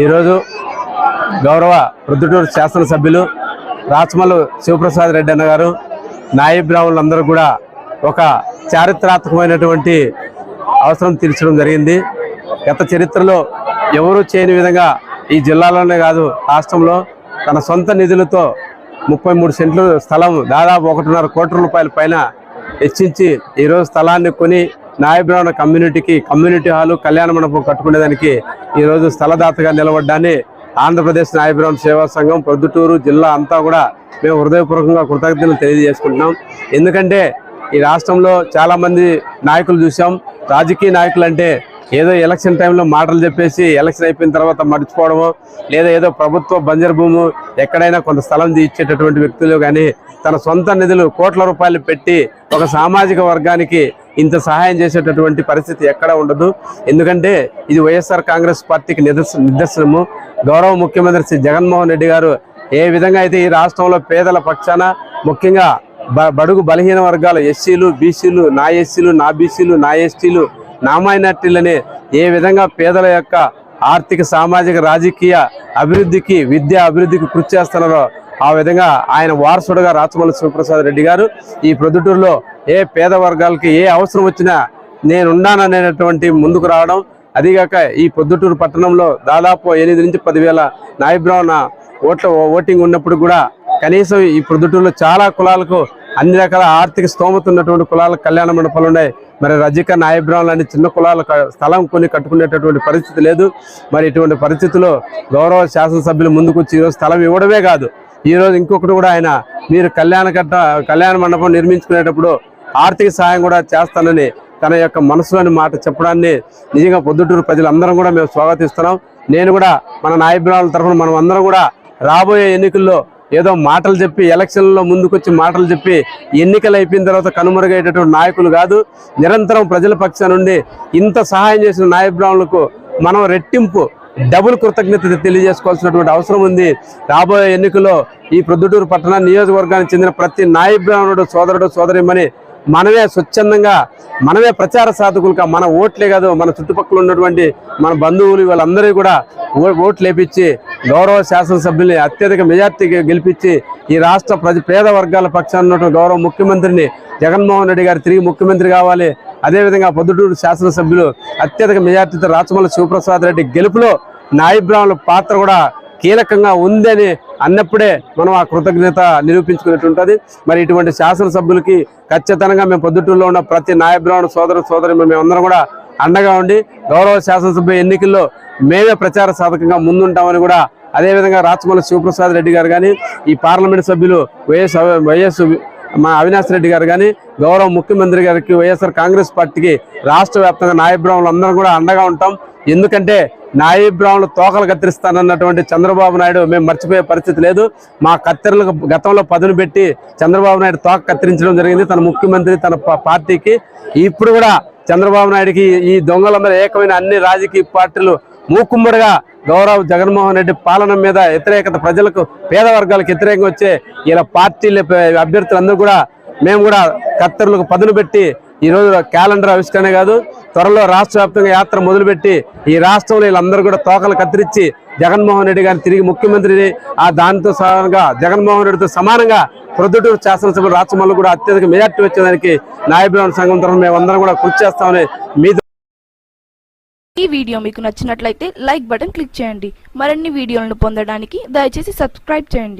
ఈరోజు గౌరవ ప్రొద్దుటూరు శాసనసభ్యులు రాచమల్లు శివప్రసాద్ రెడ్డి అన్న గారు నాయబ్ బ్రాహ్మణులందరూ కూడా ఒక చారిత్రాత్మకమైనటువంటి అవసరం తీర్చడం జరిగింది. గత చరిత్రలో ఎవరూ చేయని విధంగా ఈ జిల్లాలోనే కాదు రాష్ట్రంలో తన సొంత నిధులతో ముప్పై మూడు సెంట్లు స్థలం దాదాపు ఒకటిన్నర కోట్ల రూపాయల పైన హెచ్చించి ఈరోజు స్థలాన్ని కొని నాయబ్రాహ్మణ కమ్యూనిటీకి కమ్యూనిటీ హాలు కళ్యాణ మండపం కట్టుకునేదానికి ఈరోజు స్థలదాతగా నిలబడ్డాన్ని ఆంధ్రప్రదేశ్ నాయబ్రాహ్మణ సేవా సంఘం ప్రొద్దుటూరు జిల్లా అంతా కూడా మేము హృదయపూర్వకంగా కృతజ్ఞతలు తెలియజేసుకుంటున్నాం. ఎందుకంటే ఈ రాష్ట్రంలో చాలామంది నాయకులు చూసాం రాజకీయ నాయకులు అంటే ఏదో ఎలక్షన్ టైంలో మాటలు చెప్పేసి ఎలక్షన్ అయిపోయిన తర్వాత మర్చిపోవడము లేదా ఏదో ప్రభుత్వ బంజర్ భూము ఎక్కడైనా కొంత స్థలం ఇచ్చేటటువంటి వ్యక్తులు కానీ తన సొంత నిధులు కోట్ల రూపాయలు పెట్టి ఒక సామాజిక వర్గానికి ఇంత సహాయం చేసేటటువంటి పరిస్థితి ఎక్కడా ఉండదు. ఎందుకంటే ఇది వైఎస్ఆర్ కాంగ్రెస్ పార్టీకి నిదర్శ నిదర్శనము. గౌరవ ముఖ్యమంత్రి శ్రీ జగన్మోహన్ రెడ్డి గారు ఏ విధంగా అయితే ఈ రాష్ట్రంలో పేదల పక్షాన ముఖ్యంగా బ- బడుగు బలహీన వర్గాలు ఎస్సీలు బీసీలు నా ఎస్సీలు నా బీసీలు నా ఎస్టీలు నా మైనార్టీలని ఏ విధంగా పేదల యొక్క ఆర్థిక సామాజిక రాజకీయ అభివృద్ధికి విద్యా అభివృద్ధికి కృషి చేస్తున్నారో ఆ విధంగా ఆయన వారసుడుగా రాచమల్లి శివప్రసాద్ రెడ్డి గారు ఈ ప్రొద్దుటూరులో ఏ పేద వర్గాలకి ఏ అవసరం వచ్చినా నేనున్నాననేటువంటి ముందుకు రావడం. అదిగాక ఈ పొద్దుటూరు పట్టణంలో దాదాపు ఎనిమిది నుంచి పదివేల నాయబ్రాహ్మణ ఓట్ల ఓటింగ్ ఉన్నప్పుడు కూడా కనీసం ఈ పొద్దుటూరులో చాలా కులాలకు అన్ని రకాల ఆర్థిక స్తోమత ఉన్నటువంటి కులాల కళ్యాణ మండపాలు ఉన్నాయి. మరి రజిక నాయబ్రాహ్మణులు లాంటి చిన్న కులాల స్థలం కొని కట్టుకునేటటువంటి పరిస్థితి లేదు. మరి ఇటువంటి పరిస్థితుల్లో గౌరవ శాసనసభ్యులు ముందుకు వచ్చి ఈరోజు స్థలం ఇవ్వడమే కాదు. ఈ రోజు ఇంకొకటి కూడా ఆయన మీరు కళ్యాణ కట్ట కళ్యాణ మండపం నిర్మించుకునేటప్పుడు ఆర్థిక సహాయం కూడా చేస్తానని తన యొక్క మనసులోని మాట చెప్పడాన్ని నిజంగా పొద్దుటూరు ప్రజలందరం కూడా మేము స్వాగతిస్తున్నాం. నేను కూడా మన నాయబ్రాల తరఫున మనం అందరం కూడా రాబోయే ఎన్నికల్లో ఏదో మాటలు చెప్పి ఎలక్షన్లో ముందుకొచ్చి మాటలు చెప్పి ఎన్నికలు అయిపోయిన తర్వాత కనుమరుగయ్యేటటువంటి నాయకులు కాదు నిరంతరం ప్రజల పక్షం నుండి ఇంత సహాయం చేసిన నాయబ్రాహ్మణులకు మనం రెట్టింపు డబుల్ కృతజ్ఞత తెలియజేసుకోవాల్సినటువంటి అవసరం ఉంది. రాబోయే ఎన్నికల్లో ఈ ప్రొద్దుటూరు పట్టణ నియోజకవర్గానికి చెందిన ప్రతి నాయబ్రాహ్మణుడు సోదరుడు సోదరిమని మనమే స్వచ్ఛందంగా మనమే ప్రచార సాధకులుగా మన ఓట్లే కాదు మన చుట్టుపక్కల ఉన్నటువంటి మన బంధువులు వాళ్ళందరూ కూడా ఓ- ఓట్లు వేపించి గౌరవ శాసనసభ్యుల్ని అత్యధిక మెజార్టీ గెలిపించి ఈ రాష్ట్ర ప్రజ పేద వర్గాల పక్షాన ఉన్నటువంటి గౌరవ ముఖ్యమంత్రిని జగన్మోహన్ రెడ్డి గారు తిరిగి ముఖ్యమంత్రి కావాలి. అదేవిధంగా పొద్దుటూరు శాసనసభ్యులు అత్యధిక మెజార్టీతో రాచమల్లి శివప్రసాద్ రెడ్డి గెలుపులో నాయబ్రాహ్మణుల పాత్ర కూడా కీలకంగా ఉందని అన్నప్పుడే మనం ఆ కృతజ్ఞత నిరూపించుకున్నట్టు ఉంటుంది మరి ఇటువంటి శాసనసభ్యులకి ఖచ్చితంగా మేము పొద్దుటూరులో ఉన్న ప్రతి నాయబ్రాహ్మణ సోదర సోదరి మేమందరం కూడా అండగా ఉండి గౌరవ శాసనసభ ఎన్నికల్లో మేమే ప్రచార సాధకంగా ముందుంటామని కూడా అదేవిధంగా రాచమల్లి శివప్రసాద్ రెడ్డి గారు కానీ ఈ పార్లమెంట్ సభ్యులు వైఎస్ వైఎస్ మా అవినాష్ రెడ్డి గారు కానీ గౌరవ ముఖ్యమంత్రి గారికి వైఎస్ఆర్ కాంగ్రెస్ పార్టీకి రాష్ట్ర వ్యాప్తంగా నాయబ్రాహ్మణులు అందరం కూడా అండగా ఉంటాం. ఎందుకంటే నాయబ్రాహ్మణులు తోకలు కత్తిరిస్తానన్నటువంటి చంద్రబాబు నాయుడు మేము మర్చిపోయే పరిస్థితి లేదు. మా కత్తెరలకు గతంలో పదును పెట్టి చంద్రబాబు నాయుడు తోక కత్తిరించడం జరిగింది. తన ముఖ్యమంత్రి తన పార్టీకి ఇప్పుడు కూడా చంద్రబాబు నాయుడుకి ఈ దొంగలందరూ ఏకమైన అన్ని రాజకీయ పార్టీలు మూకుమ్మడిగా గౌరవ్ జగన్మోహన్ రెడ్డి పాలన మీద వ్యతిరేకత ప్రజలకు పేద వర్గాలకు వ్యతిరేకంగా వచ్చే ఇలా పార్టీల అభ్యర్థులందరూ కూడా మేము కూడా కత్తెరలకు పదును పెట్టి ఈ క్యాలెండర్ ఆవిష్కరణ కాదు. త్వరలో రాష్ట్ర వ్యాప్తంగా యాత్ర మొదలుపెట్టి ఈ రాష్ట్రంలో వీళ్ళందరూ కూడా తోకలు కత్తిరించి జగన్మోహన్ రెడ్డి గారిని తిరిగి ముఖ్యమంత్రిని ఆ దానితో సమానంగా జగన్మోహన్ రెడ్డితో సమానంగా ప్రొద్దుటూరు శాసనసభ రాష్ట్రంలో కూడా అత్యధిక మెజార్టీ వచ్చేదానికి నాయబ్రాహ్మణ సంఘం తరఫున మేమందరం కూడా కృషి చేస్తామని మీ ఈ వీడియో మీకు నచ్చినట్లయితే లైక్ బటన్ క్లిక్ చేయండి. మరిన్ని వీడియోలను పొందడానికి దయచేసి సబ్స్క్రైబ్ చేయండి.